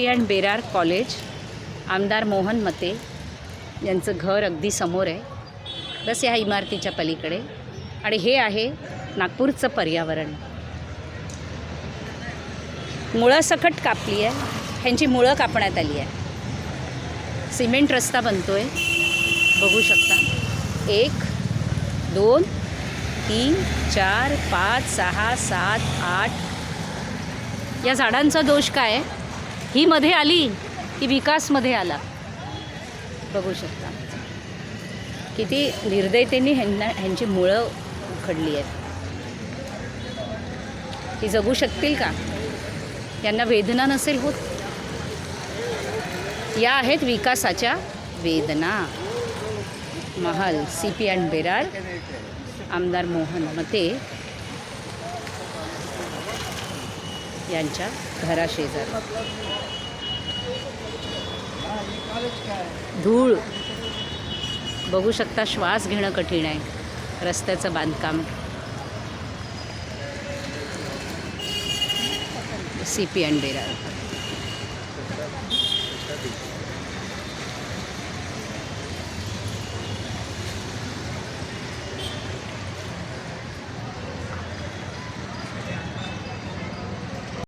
P and Berar college आमदार मोहन मते यांचं घर अगदी समोर आहे. बस ह्या इमारतीच्या पलीकडे. आणि हे आहे नागपूरचं पर्यावरण. मुळं सकट कापली आहे ह्यांची मुळं कापण्यात आली आहे सिमेंट रस्ता बनतो आहे बघू शकता. एक दोन तीन चार पाच सहा सात आठ. या झाडांचा दोष काय आहे? ही मध्ये आली की विकासमध्ये आला. बघू शकता. किती निर्दयतेने ह्यांना ह्यांची मुळं उखडली आहेत. ती जगू शकतील का? यांना वेदना नसेल होत? या आहेत विकासाच्या वेदना. महल सी पी अँड बेरार आमदार मोहन मते यांच्या घराशेजारी. धूळ. बघू शकता श्वास घेणं कठीण आहे. रस्त्याचं बांधकाम. सी पी अँड बेरा